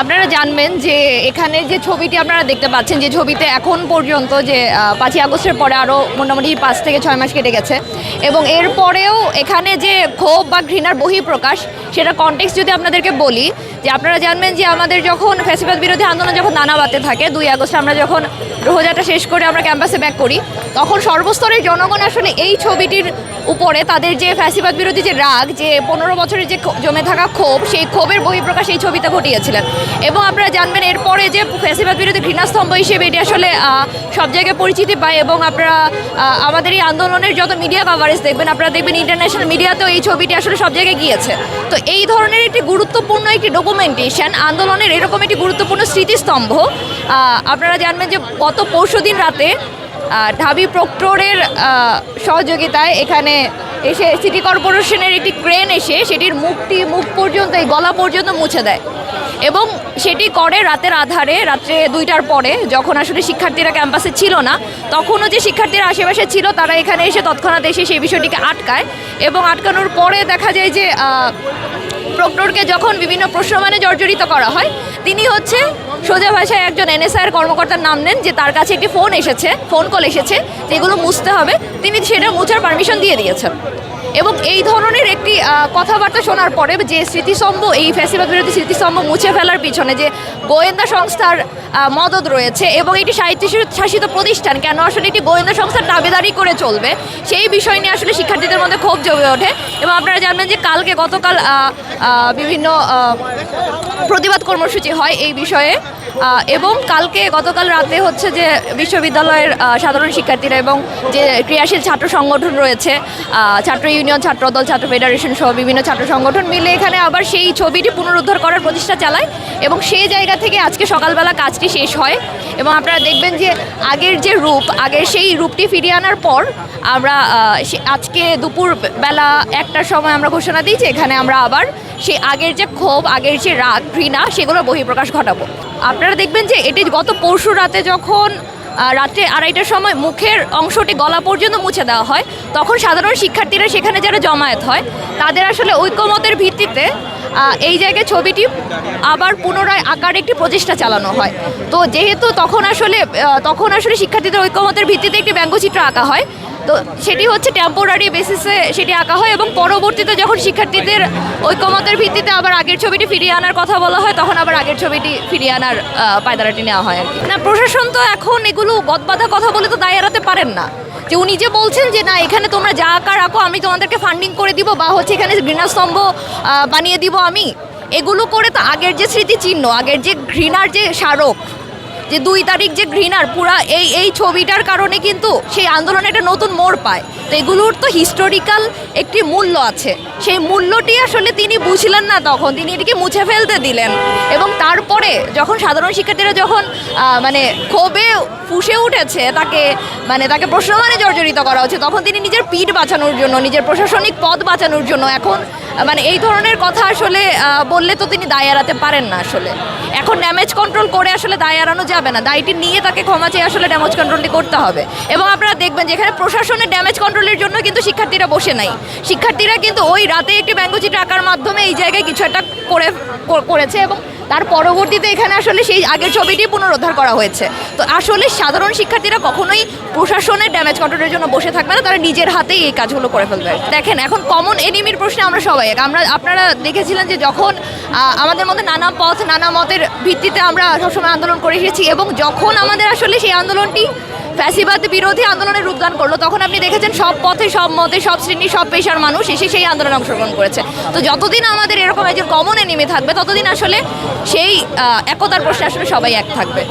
আপনারা জানবেন যে এখানে যে ছবিটি আপনারা দেখতে পাচ্ছেন, যে ছবিতে এখন পর্যন্ত যে পাঁচই আগস্টের পরে আরও মোটামুটি পাঁচ থেকে ছয় মাস কেটে গেছে। এবং এরপরেও এখানে যে ক্ষোভ বা ঘৃণার বহিঃপ্রকাশ সেটা কনটেক্স যদি আপনাদেরকে বলি, যে আপনারা জানবেন যে আমাদের যখন ফ্যাসিবাদ বিরোধী আন্দোলন যখন নানা বাতে থাকে, দুই আগস্ট আমরা যখন গ্রহযাত্রা শেষ করে আমরা ক্যাম্পাসে ব্যাক করি, তখন সর্বস্তরের জনগণ আসলে এই ছবিটির উপরে তাদের যে ফ্যাসিবাদ বিরোধী যে রাগ, যে পনেরো বছরের যে জমে থাকা ক্ষোভ, সেই ক্ষোভের বহিঃপ্রকাশ এই ছবিতে ঘটিয়েছিলেন। এবং আপনারা জানবেন এরপরে যে ফ্যাসিবাদ বিরোধী ঘৃণাস্তম্ভ হিসেবে এটি আসলে সব জায়গায় পরিচিতি পায় এবং আপনারা আমাদের এই আন্দোলনের যত মিডিয়া কাভারেজ দেখবেন, আপনারা দেখবেন ইন্টারন্যাশনাল মিডিয়াতেও এই ছবিটি আসলে সব জায়গায় গিয়েছে। তো এই ধরনের একটি গুরুত্বপূর্ণ একটি ডকুমেন্টেশন আন্দোলনের এরকম একটি গুরুত্বপূর্ণ স্মৃতিস্তম্ভ আপনারা জানবেন যে গত পরশু দিন রাতে ঢাবি প্রক্টরের সহযোগিতায় এখানে এসে সিটি কর্পোরেশনের একটি ক্রেন এসে সেটির মুখটি, মুখ পর্যন্ত, এই গলা পর্যন্ত মুছে দেয়। এবং সেটি করে রাতের আধারে, রাত্রে দুইটার পরে, যখন আসলে শিক্ষার্থীরা ক্যাম্পাসে ছিল না, তখনও যে শিক্ষার্থীরা আশেপাশে ছিল, তারা এখানে এসে তৎক্ষণাৎ এসে সেই বিষয়টিকে আটকায় এবং আটকানোর পরে দেখা যায় যে প্রক্টরকে যখন বিভিন্ন প্রশ্নমানে জর্জরিত করা হয়, তিনি হচ্ছে সোজা ভাষায় একজন এনএসআইয়ের কর্মকর্তার নাম নেন, যে তার কাছে একটি ফোন এসেছে, ফোন কল এসেছে, যেগুলো মুছতে হবে। তিনি সেটা মুছার পারমিশন দিয়ে দিয়েছেন। এবং এই ধরনের একটি কথাবার্তা শোনার পরে যে স্মৃতিস্তম্ভ, এই ফ্যাসিবাদ বিরোধী স্মৃতিস্তম্ভ মুছে ফেলার পিছনে যে গোয়েন্দা সংস্থার মদত রয়েছে এবং এটি সাহিত্য শাসিত প্রতিষ্ঠান, কেন আসলে এটি গোয়েন্দা সংস্থার দাবিদারি করে চলবে, সেই বিষয় নিয়ে আসলে শিক্ষার্থীদের মধ্যে ক্ষোভ জমে ওঠে এবং আপনারা জানবেন যে কালকে গতকাল বিভিন্ন প্রতিবাদ কর্মসূচি হয় এই বিষয়ে এবং কালকে গতকাল রাতে হচ্ছে যে বিশ্ববিদ্যালয়ের সাধারণ শিক্ষার্থীরা এবং যে ক্রিয়াশীল ছাত্র সংগঠন রয়েছে ছাত্র ইউনিয়ন ছাত্রদল, ছাত্র ফেডারেশন সহ বিভিন্ন ছাত্র সংগঠন মিলে এখানে আবার সেই ছবিটি পুনরুদ্ধার করার প্রচেষ্টা চালায় এবং সেই জায়গা থেকে আজকে সকালবেলা কাজটি শেষ হয় এবং আপনারা দেখবেন যে আগের যে রূপ, আগের সেই রূপটি ফিরিয়ে আনার পর আমরা আজকে দুপুর বেলা একটার সময় আমরা ঘোষণা দিই যে এখানে আমরা আবার সেই আগের যে ক্ষোভ, আগের যে রাগ, ঘৃণা, সেগুলোর বহিঃপ্রকাশ ঘটাবো। আপনারা দেখবেন যে এটি গত পরশু রাতে যখন রাত্রে আড়াইটার সময় মুখের অংশটি গলা পর্যন্ত মুছে দেওয়া হয়। তখন সাধারণ শিক্ষার্থীরা সেখানে যারা জমায়েত হয়, তাদের আসলে ঐক্যমতের ভিত্তিতে এই জায়গায় ছবিটি আবার পুনরায় আঁকার একটি প্রচেষ্টা চালানো হয়। তো যেহেতু তখন আসলে তখন আসলে শিক্ষার্থীদের ঐক্যমতের ভিত্তিতে একটি ব্যঙ্গচিত্র আঁকা হয় তো সেটি হচ্ছে টেম্পোরারি বেসিসে সেটি আঁকা হয় এবং পরবর্তীতে যখন শিক্ষার্থীদের ঐক্যমতের ভিত্তিতে আবার আগের ছবিটি ফিরিয়ে আনার কথা বলা হয়, তখন আবার আগের ছবিটি ফিরিয়ে আনার পায়দারাটি নেওয়া হয় না, প্রশাসন তো এখন এগুলো গদবাধা কথা বলে তো দায় এড়াতে পারেন না। যে উনি যে বলছেন যে, না, এখানে তোমরা যা আঁকা রাখো আমি তোমাদেরকে ফান্ডিং করে দিব বা হচ্ছে এখানে ঘৃণাস্তম্ভ বানিয়ে দিব আমি। এগুলো করে তো আগের যে স্মৃতিচিহ্ন, আগের যে ঘৃণার যে স্মারক যে দুই তারিখ যে ঘৃণার, পুরা এই এই ছবিটার কারণে কিন্তু সেই আন্দোলনে একটা নতুন মোড় পায়। তো এগুলোর তো হিস্টোরিক্যাল একটি মূল্য আছে। সেই মূল্যটি আসলে তিনি বুঝলেন না তখন, তিনি এটিকে মুছে ফেলতে দিলেন। এবং তারপরে যখন সাধারণ শিক্ষার্থীরা যখন মানে ক্ষোভে ফুসে উঠেছে, তাকে মানে তাকে প্রশ্নমানে জর্জরিত করা হচ্ছে, তখন তিনি নিজের পিঠ বাঁচানোর জন্য, নিজের প্রশাসনিক পদ বাঁচানোর জন্য, এখন মানে এই ধরনের কথা আসলে বললে তো তিনি দায় এড়াতে পারেন না আসলে। এখন ড্যামেজ কন্ট্রোল করে আসলে দায় এড়ানো যাবে না। দায়টি নিয়ে তাকে ক্ষমা চেয়ে আসলে ড্যামেজ কন্ট্রোলটি করতে হবে। এবং আপনারা দেখবেন যে এখানে প্রশাসনের ড্যামেজ কন্ট্রোলের জন্য কিন্তু শিক্ষার্থীরা বসে নাই। শিক্ষার্থীরা কিন্তু ওই রাতে একটি ব্যঙ্গচিত্র আঁকার মাধ্যমে এই জায়গায় কিছু একটা করে করেছে এবং তার পরবর্তীতে এখানে আসলে সেই আগের ছবিটি পুনরুদ্ধার করা হয়েছে। তো আসলে সাধারণ শিক্ষার্থীরা কখনোই প্রশাসনের ড্যামেজ কন্ট্রোলের জন্য বসে থাকবে না, তারা নিজের হাতেই এই কাজগুলো করে ফেলবে। দেখেন, এখন কমন এনিমির প্রশ্নে আমরা সবাই আমরা, আপনারা দেখেছিলেন যে যখন আমাদের মধ্যে নানা পথ, নানা মতের ভিত্তিতে আমরা সবসময় আন্দোলন করে এসেছি এবং যখন আমাদের আসলে সেই আন্দোলনটি ফ্যাসিবাদ বিরোধী আন্দোলনের রূপদান করল, তখন আপনি দেখেছেন সব পথে, সব মতে, সব শ্রেণি সব পেশার মানুষ এসে সেই আন্দোলনে অংশগ্রহণ করেছে। তো যতদিন আমাদের এরকম একজন কমনে নেমে থাকবে, ততদিন আসলে সেই একতার প্রশ্নে আসলে সবাই এক থাকবে।